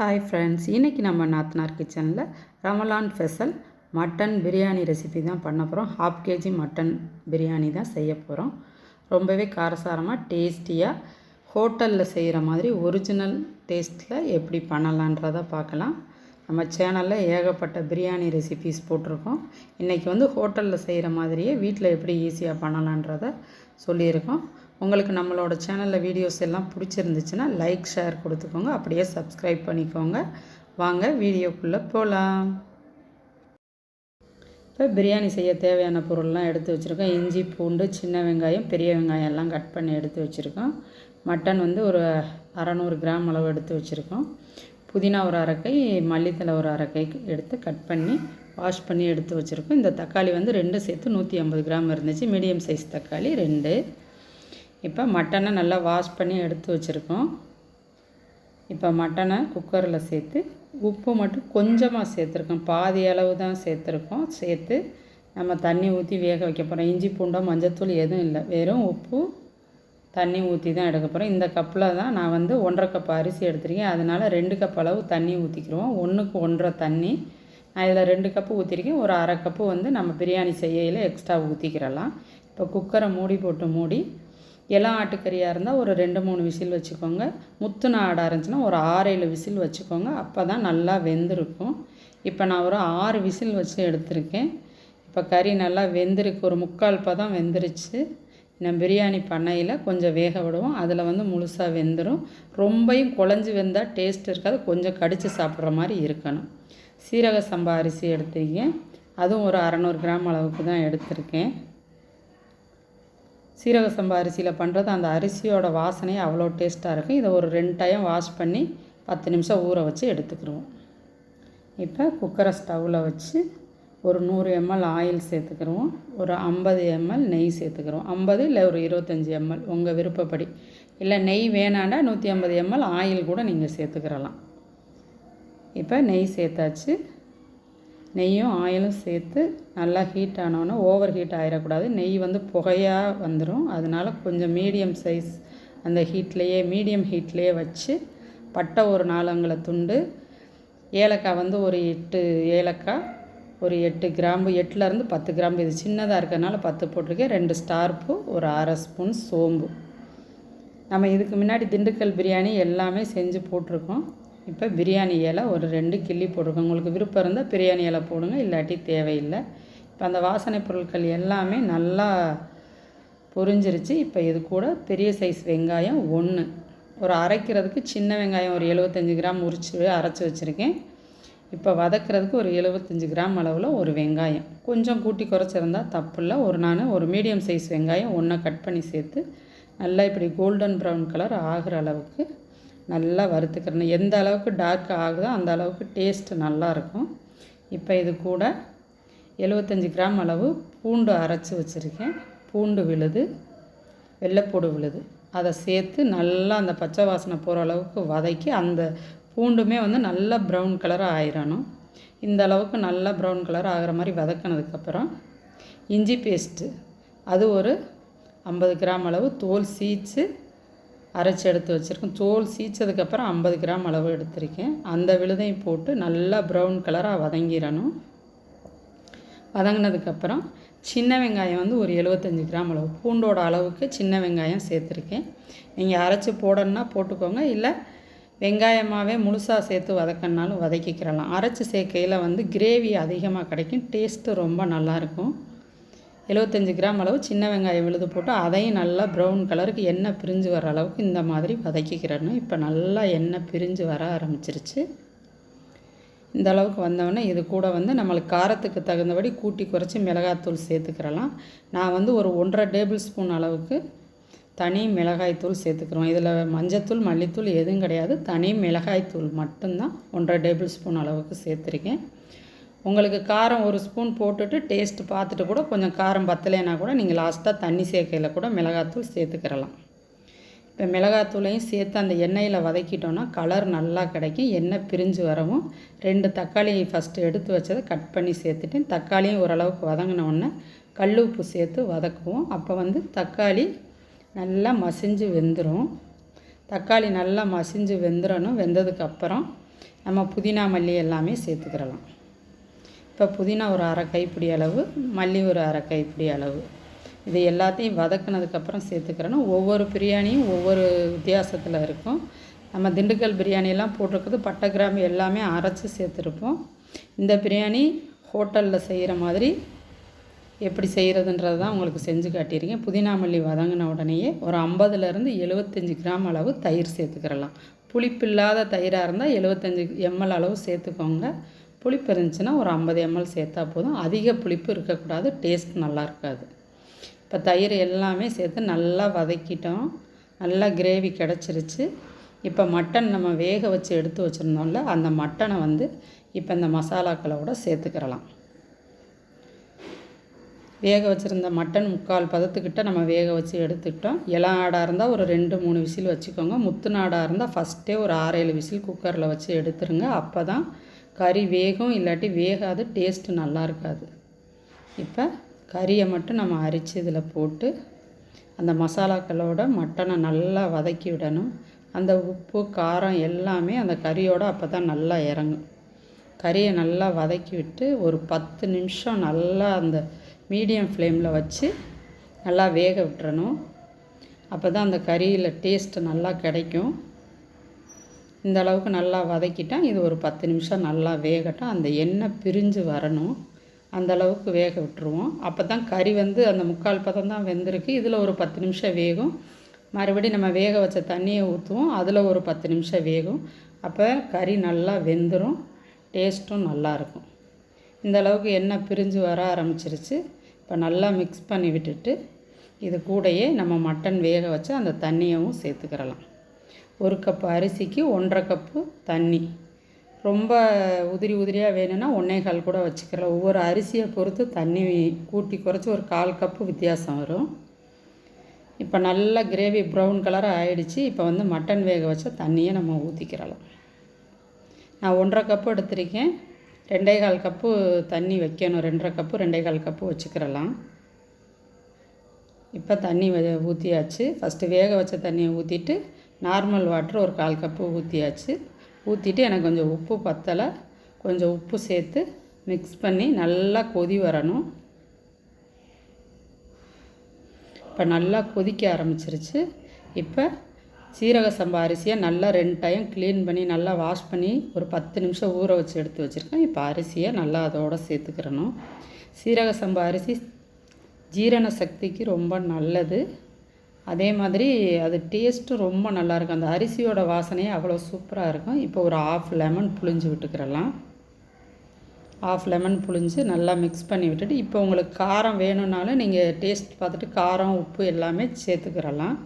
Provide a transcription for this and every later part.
Hi friends இன்றைக்கி நம்ம நாத்தனார் கிச்சனில் Ramadan special mutton biryani recipe தான் பண்ண போகிறோம் ஹாஃப் கேஜி மட்டன் பிரியாணி தான் செய்ய போகிறோம் ரொம்பவே காரசாரமாக டேஸ்டியாக ஹோட்டலில் செய்கிற மாதிரி ஒரிஜினல் டேஸ்ட்டில் எப்படி பண்ணலான்றதை பார்க்கலாம். நம்ம சேனலில் ஏகப்பட்ட பிரியாணி ரெசிபிஸ் போட்டிருக்கோம். இன்றைக்கி வந்து ஹோட்டலில் செய்கிற மாதிரியே வீட்டில் எப்படி ஈஸியாக பண்ணலான்றதை சொல்லியிருக்கோம். உங்களுக்கு நம்மளோட சேனலில் வீடியோஸ் எல்லாம் பிடிச்சிருந்துச்சுன்னா லைக் ஷேர் கொடுத்துக்கோங்க. அப்படியே சப்ஸ்கிரைப் பண்ணிக்கோங்க. வாங்க வீடியோக்குள்ளே போகலாம் இப்போ பிரியாணி செய்ய தேவையான பொருள்லாம் எடுத்து வச்சுருக்கோம். இஞ்சி பூண்டு சின்ன வெங்காயம் பெரிய வெங்காயம் எல்லாம் கட் பண்ணி எடுத்து வச்சுருக்கோம். மட்டன் வந்து ஒரு அறநூறு கிராம் அளவு எடுத்து வச்சுருக்கோம். புதினா ஒரு அரைக்கை மல்லித்தலை ஒரு அரைக்கை எடுத்து கட் பண்ணி வாஷ் பண்ணி எடுத்து வச்சுருக்கோம். இந்த தக்காளி வந்து ரெண்டு சேர்த்து நூற்றி ஐம்பது கிராம் இருந்துச்சு. மீடியம் சைஸ் தக்காளி ரெண்டு. இப்போ மட்டனை நல்லா வாஷ் பண்ணி எடுத்து வச்சுருக்கோம். இப்போ மட்டனை குக்கரில் சேர்த்து உப்பு மட்டும் கொஞ்சமாக சேர்த்துருக்கோம். பாதி அளவு தான் சேர்த்துருக்கோம். சேர்த்து நம்ம தண்ணி ஊற்றி வேக வைக்க போகிறோம். இஞ்சி பூண்டோ மஞ்சத்தூள் எதுவும் இல்லை. வெறும் உப்பு தண்ணி ஊற்றி தான் எடுக்க போகிறோம். இந்த கப்பில் தான் நான் வந்து ஒன்றரை கப் அரிசி எடுத்திருக்கேன். அதனால் ரெண்டு கப் அளவு தண்ணி ஊற்றிக்கிடுவோம் ஒன்றுக்கு ஒன்றரை தண்ணி. நான் இதில் ரெண்டு கப்பு ஊற்றிருக்கேன். ஒரு அரை கப்பு வந்து நம்ம பிரியாணி செய்யையில் எக்ஸ்ட்ரா ஊற்றிக்கிறலாம். இப்போ குக்கரை மூடி போட்டு மூடி இளம் ஆட்டுக்கறியாக இருந்தால் ஒரு ரெண்டு மூணு விசில் வச்சுக்கோங்க. முத்துன ஆடாக இருந்துச்சுன்னா ஒரு ஆறு ஏழு விசில் வச்சுக்கோங்க. அப்போ தான் நல்லா வெந்திருக்கும். இப்போ நான் ஒரு ஆறு விசில் வச்சு எடுத்திருக்கேன். இப்போ கறி நல்லா வெந்திருக்கு. ஒரு முக்கால் பதம் வெந்துருச்சு. நம்ம பிரியாணி பண்ணையில் கொஞ்சம் வேக விடுவோம். அதில் வந்து முழுசாக வெந்துடும் ரொம்பையும் குழஞ்சி வெந்தால் டேஸ்ட் இருக்காது. கொஞ்சம் கடித்து சாப்பிட்ற மாதிரி இருக்கணும். சீரக சம்பா அரிசி எடுத்துக்கேன் அதுவும் ஒரு அறநூறு கிராம் அளவுக்கு தான் எடுத்திருக்கேன். சீரக சம்பா அரிசியில் பண்ணுறது அந்த அரிசியோட வாசனையே அவ்வளோ டேஸ்ட்டாக இருக்கும். இதை ஒரு ரெண்டு டைம் வாஷ் பண்ணி பத்து நிமிஷம் ஊற வச்சு எடுத்துக்கிடுவோம் இப்போ குக்கரை ஸ்டவ்வில் வச்சு ஒரு நூறு எம்எல் ஆயில் சேர்த்துக்கிறோம் ஒரு ஐம்பது எம்எல் நெய் சேர்த்துக்கிறோம் ஐம்பது இல்லை ஒரு இருபத்தஞ்சி எம்எல் உங்கள் விருப்பப்படி. இல்லை நெய் வேணாண்டா நூற்றி ஐம்பது எம்எல் ஆயில் கூட நீங்கள் சேர்த்துக்கிறலாம் இப்போ நெய் சேர்த்தாச்சு. நெய்யும் ஆயிலும் சேர்த்து நல்லா ஹீட் ஆனோன்னே ஓவர் ஹீட் ஆகிடக்கூடாது நெய் வந்து புகையாக வந்துடும் அதனால் கொஞ்சம் மீடியம் சைஸ் அந்த ஹீட்லேயே மீடியம் ஹீட்லேயே வச்சு பட்டை ஒரு நாலங்களை துண்டு ஏலக்காய் வந்து ஒரு எட்டு ஏலக்காய் ஒரு எட்டு கிராம்பு எட்டுலேருந்து பத்து கிராம்பு. இது சின்னதாக இருக்கிறதுனால பத்து போட்டிருக்கேன். ரெண்டு ஸ்டார்ப்பு ஒரு அரை ஸ்பூன் சோம்பு. நம்ம இதுக்கு முன்னாடி திண்டுக்கல் பிரியாணி எல்லாமே செஞ்சு போட்டிருக்கோம். இப்போ பிரியாணி இலை ஒரு ரெண்டு கிள்ளி போட்டிருக்கோம். உங்களுக்கு விருப்பம் இருந்தால் பிரியாணி இலை போடுங்க இல்லாட்டி தேவையில்லை. இப்போ அந்த வாசனை பொருட்கள் எல்லாமே நல்லா பொரிஞ்சிருச்சு. இப்போ இது கூட பெரிய சைஸ் வெங்காயம் ஒன்று. ஒரு அரைக்கிறதுக்கு சின்ன வெங்காயம் ஒரு எழுபத்தஞ்சி கிராம் உரிச்சு அரைச்சி வச்சுருக்கேன். இப்போ வதக்கிறதுக்கு ஒரு எழுபத்தஞ்சி கிராம் அளவில் ஒரு வெங்காயம். கொஞ்சம் கூட்டி குறைச்சிருந்தா தப்பு இல்லை. ஒரு நான் ஒரு மீடியம் சைஸ் வெங்காயம் ஒன்றை கட் பண்ணி சேர்த்து நல்லா இப்படி கோல்டன் ப்ரௌன் கலர் ஆகிற அளவுக்கு நல்லா வறுத்துக்கிறணும் எந்த அளவுக்கு டார்க் ஆகுதோ அந்த அளவுக்கு டேஸ்ட்டு நல்லாயிருக்கும். இப்போ இது கூட எழுபத்தஞ்சி கிராம் அளவு பூண்டு அரைச்சி வச்சுருக்கேன். பூண்டு விழுது வெள்ளைப்பூடு விழுது. அதை சேர்த்து நல்லா அந்த பச்சை வாசனை போகிற அளவுக்கு வதக்கி அந்த பூண்டுமே வந்து நல்லா ப்ரௌன் கலராக ஆயிடணும் இந்த அளவுக்கு நல்லா ப்ரௌன் கலர் ஆகிற மாதிரி வதக்கினதுக்கப்புறம் இஞ்சி பேஸ்ட்டு அது ஒரு ஐம்பது கிராம் அளவு தோல் சீச்சு அரைச்சி எடுத்து வச்சுருக்கேன் தோல் சீச்சதுக்கப்புறம் ஐம்பது கிராம் அளவு எடுத்திருக்கேன். அந்த விழுதையும் போட்டு நல்லா ப்ரௌன் கலராக வதங்கிடணும். வதங்கினதுக்கப்புறம் சின்ன வெங்காயம் வந்து ஒரு எழுபத்தஞ்சி கிராம் அளவு. பூண்டோட அளவுக்கு சின்ன வெங்காயம் சேர்த்துருக்கேன். நீங்கள் அரைச்சி போடணுன்னா போட்டுக்கோங்க. இல்லை வெங்காயமாகவே முழுசாக சேர்த்து வதக்கினாலும் வதக்கிக்கிறலாம் அரைச்சி சேர்க்கையில் வந்து கிரேவி அதிகமாக கிடைக்கும். டேஸ்ட்டு ரொம்ப நல்லாயிருக்கும் எழுபத்தஞ்சி கிராம் அளவு சின்ன வெங்காயம் விழுது போட்டு அதையும் நல்லா ப்ரௌன் கலருக்கு எண்ணெய் பிரிஞ்சு வர அளவுக்கு இந்த மாதிரி வதக்கிக்கிறேன்னு. இப்போ நல்லா எண்ணெய் பிரிஞ்சு வர ஆரம்பிச்சிருச்சு. இந்த அளவுக்கு வந்தவொடனே இது கூட வந்து நம்மளுக்கு காரத்துக்கு தகுந்தபடி கூட்டி குறைச்சி மிளகாத்தூள் சேர்த்துக்கிறலாம். நான் வந்து ஒரு ஒன்றரை டேபிள் ஸ்பூன் அளவுக்கு தனி மிளகாய்த்தூள் சேர்த்துக்கிறோம். இதில் மஞ்சத்தூள் மல்லித்தூள் எதுவும் கிடையாது. தனி மிளகாய்த்தூள் மட்டும்தான் ஒன்றரை டேபிள் ஸ்பூன் அளவுக்கு சேர்த்துருக்கேன். உங்களுக்கு காரம் ஒரு ஸ்பூன் போட்டுட்டு டேஸ்ட் பார்த்துட்டு கூட கொஞ்சம் காரம் பத்தலைன்னா கூட நீங்கள் லாஸ்ட்டாக தண்ணி சேர்க்கையில் கூட மிளகாத்தூள் சேர்த்துக்கிறலாம் இப்போ மிளகாத்தூளையும் சேர்த்து அந்த எண்ணெயில் வதக்கிட்டோன்னா கலர் நல்லா கிடைக்கும். எண்ணெய் பிரிஞ்சு வரவும் ரெண்டு தக்காளி ஃபஸ்ட்டு எடுத்து வச்சதை கட் பண்ணி சேர்த்துட்டு தக்காளியும் ஓரளவுக்கு வதங்கினோடனே கல் உப்பு சேர்த்து வதக்குவோம். அப்போ வந்து தக்காளி நல்லா மசிஞ்சு வெந்துடும் தக்காளி நல்லா மசிஞ்சு வெந்துடணும் வெந்ததுக்கப்புறம் நம்ம புதினா மல்லி எல்லாமே சேர்த்துக்கிறலாம் இப்போ புதினா ஒரு அரை கைப்பிடி அளவு மல்லி ஒரு அரை கைப்பிடி அளவு. இது எல்லாத்தையும் வதக்குனதுக்கப்புறம் சேர்த்துக்கிறேன்னா ஒவ்வொரு பிரியாணியும் ஒவ்வொரு வித்தியாசத்தில் இருக்கும். நம்ம திண்டுக்கல் பிரியாணியெல்லாம் போட்டிருக்கிறது பட்டை கிராம்பு எல்லாமே அரைச்சி சேர்த்துருப்போம். இந்த பிரியாணி ஹோட்டலில் செய்கிற மாதிரி எப்படி செய்கிறதுன்றது தான் உங்களுக்கு செஞ்சு காட்டியிருக்கேன். புதினா மல்லி வதங்கின உடனேயே ஒரு ஐம்பதுலேருந்து எழுபத்தஞ்சி கிராம் அளவு தயிர் சேர்த்துக்கிறலாம். புளிப்பு இல்லாத தயிராக இருந்தால் எழுபத்தஞ்சி எம்எல் அளவு சேர்த்துக்கோங்க. புளிப்பு இருந்துச்சுன்னா ஒரு ஐம்பது எம்எல் சேர்த்தா போதும். அதிக புளிப்பு இருக்கக்கூடாது. டேஸ்ட் நல்லா இருக்காது. இப்போ தயிர் எல்லாமே சேர்த்து நல்லா வதக்கிட்டோம். நல்லா கிரேவி கிடச்சிருச்சு. இப்போ மட்டன் நம்ம வேக வச்சு எடுத்து வச்சுருந்தோம்ல அந்த மட்டனை வந்து இப்போ இந்த மசாலாக்களோட சேர்த்துக்கிறலாம். வேக வச்சுருந்த மட்டன் முக்கால் பதத்துக்கிட்ட நம்ம வேக வச்சு எடுத்துக்கிட்டோம். இளம் ஆடாக இருந்தால் ஒரு ரெண்டு மூணு விசில் வச்சுக்கோங்க. முத்து நாடாக இருந்தால் ஃபஸ்ட்டே ஒரு ஆறேழு விசில் குக்கரில் வச்சு எடுத்துருங்க. அப்போ தான் கறி வேகும் இல்லாட்டி வேகாது டேஸ்ட்டு நல்லா இருக்காது. இப்போ கறியை மட்டும் நம்ம அரித்து இதில் போட்டு அந்த மசாலாக்களோட மட்டனை நல்லா வதக்கி விடணும். அந்த உப்பு காரம் எல்லாமே அந்த கறியோட அப்போ தான் நல்லா இறங்கும். கறியை நல்லா வதக்கி விட்டு ஒரு பத்து நிமிஷம் நல்லா அந்த மீடியம் ஃப்ளேமில் வச்சு நல்லா வேக விட்டுறணும். அப்போ தான் அந்த கறியில் டேஸ்ட்டு நல்லா கிடைக்கும். இந்த அளவுக்கு நல்லா வதக்கிட்டால் இது ஒரு பத்து நிமிஷம் நல்லா வேகட்டும். அந்த எண்ணெய் பிரிஞ்சு வரணும். அந்த அளவுக்கு வேக விட்டுருவோம். அப்போ தான் கறி வந்து அந்த முக்கால் பதம் தான் வெந்திருக்கு. இதில் ஒரு பத்து நிமிஷம் வேகும். மறுபடியும் நம்ம வேக வச்ச தண்ணியை ஊற்றுவோம் அதில் ஒரு பத்து நிமிஷம் வேகும். அப்போ கறி நல்லா வெந்துடும் டேஸ்ட்டும் நல்லாயிருக்கும் இந்த அளவுக்கு எண்ணெய் பிரிஞ்சு வர ஆரம்பிச்சிருச்சு. இப்போ நல்லா மிக்ஸ் பண்ணி விட்டுட்டு இது கூடயே நம்ம மட்டன் வேக வச்சு அந்த தண்ணியவும் சேர்த்துக்கிறலாம். ஒரு கப்பு அரிசிக்கு ஒன்றரை கப்பு தண்ணி. ரொம்ப உதிரி உதிரியாக வேணும்னா ஒன்றே கால் கூட வச்சுக்கலாம். ஒவ்வொரு அரிசியை பொறுத்து தண்ணி கூட்டி குறைச்சி ஒரு கால் கப்பு வித்தியாசம் வரும். இப்போ நல்லா கிரேவி ப்ரௌன் கலராக ஆயிடுச்சு. இப்போ வந்து மட்டன் வேக வச்ச தண்ணியை நம்ம ஊற்றிக்கிறலாம் நான் ஒன்றரை கப்பு எடுத்திருக்கேன். ரெண்டே கால் கப்பு தண்ணி வைக்கணும். ரெண்டரை கப்பு ரெண்டே கால் கப்பு வச்சுக்கிறலாம். இப்போ தண்ணி ஊற்றியாச்சு ஃபஸ்ட்டு வேக வச்ச தண்ணியை ஊற்றிட்டு நார்மல் வாட்டர் ஒரு கால் கப்பு ஊற்றியாச்சு ஊற்றிட்டு எனக்கு கொஞ்சம் உப்பு பத்தலை. கொஞ்சம் உப்பு சேர்த்து மிக்ஸ் பண்ணி நல்லா கொதி வரணும். இப்போ நல்லா கொதிக்க ஆரம்பிச்சிருச்சு. இப்போ சீரக சம்பா அரிசியை நல்லா ரெண்டு டைம் க்ளீன் பண்ணி நல்லா வாஷ் பண்ணி ஒரு பத்து நிமிஷம் ஊற வச்சு எடுத்து வச்சுருக்கேன். இப்போ அரிசியை நல்லா அதோடு சேர்த்துக்கிறணும். சீரக சம்பா அரிசி ஜீரண சக்திக்கு ரொம்ப நல்லது. அதே மாதிரி அது டேஸ்ட்டும் ரொம்ப நல்லாயிருக்கும் அந்த அரிசியோட வாசனையே அவ்வளோ சூப்பராக இருக்கும். இப்போ ஒரு ஆஃப் லெமன் புழிஞ்சு விட்டுக்கிறலாம். ஆஃப் லெமன் புழிஞ்சு நல்லா மிக்ஸ் பண்ணி விட்டுட்டு இப்போ உங்களுக்கு காரம் வேணும்னாலும் நீங்கள் டேஸ்ட் பார்த்துட்டு காரம் உப்பு எல்லாமே சேர்த்துக்கிறலாம்.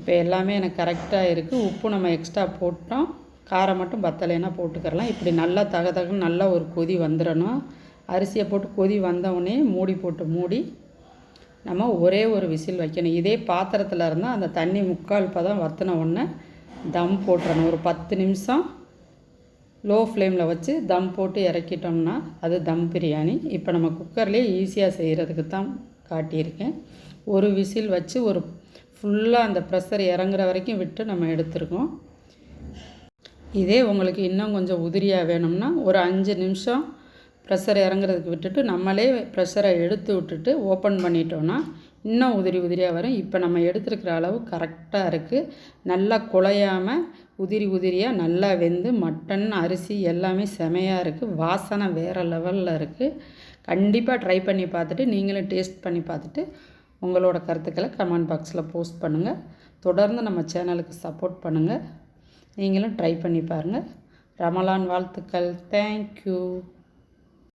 இப்போ எல்லாமே எனக்கு கரெக்டாக இருக்குது உப்பு நம்ம எக்ஸ்ட்ரா போட்டோம். காரம் மட்டும் பத்தலைன்னா போட்டுக்கிறலாம். இப்படி நல்லா தக தகன்னு நல்லா ஒரு கொதி வந்துடணும். அரிசியை போட்டு கொதி வந்தவுடனே மூடி போட்டு மூடி நம்ம ஒரே ஒரு விசில் வைக்கணும். இதே பாத்திரத்தில் இருந்தால் அந்த தண்ணி முக்கால் பதம் வற்றின உடனே தம் போட்டுறணும். ஒரு பத்து நிமிஷம் லோ ஃப்ளேமில் வச்சு தம் போட்டு இறக்கிட்டோம்னா அது தம் பிரியாணி. இப்போ நம்ம குக்கர்லேயே ஈஸியாக செய்கிறதுக்கு தான் காட்டியிருக்கேன். ஒரு விசில் வச்சு ஒரு ஃபுல்லாக அந்த ப்ரெஷர் இறங்குற வரைக்கும் விட்டு நம்ம எடுத்துருக்கோம். இதே உங்களுக்கு இன்னும் கொஞ்சம் உதிரியாக வேணும்னா ஒரு அஞ்சு நிமிஷம் ப்ரெஷர் இறங்குறதுக்கு விட்டுட்டு நம்மளே ப்ரெஷரை எடுத்து விட்டுட்டு ஓப்பன் பண்ணிட்டோன்னா இன்னும் உதிரி உதிரியாக வரும். இப்போ நம்ம எடுத்துருக்கிற அளவு கரெக்டாக இருக்குது நல்லா குழையாமல் உதிரி உதிரியாக நல்லா வெந்து மட்டன் அரிசி எல்லாமே செமையாக இருக்குது வாசனை வேறு லெவலில் இருக்குது கண்டிப்பாக ட்ரை பண்ணி பார்த்துட்டு நீங்களும் டேஸ்ட் பண்ணி பார்த்துட்டு உங்களோட கருத்துக்களை கமெண்ட் பாக்ஸில் போஸ்ட் பண்ணுங்கள் தொடர்ந்து நம்ம சேனலுக்கு சப்போர்ட் பண்ணுங்கள் நீங்களும் ட்ரை பண்ணி பாருங்கள் ரமலான் வாழ்த்துக்கள். தேங்க்யூ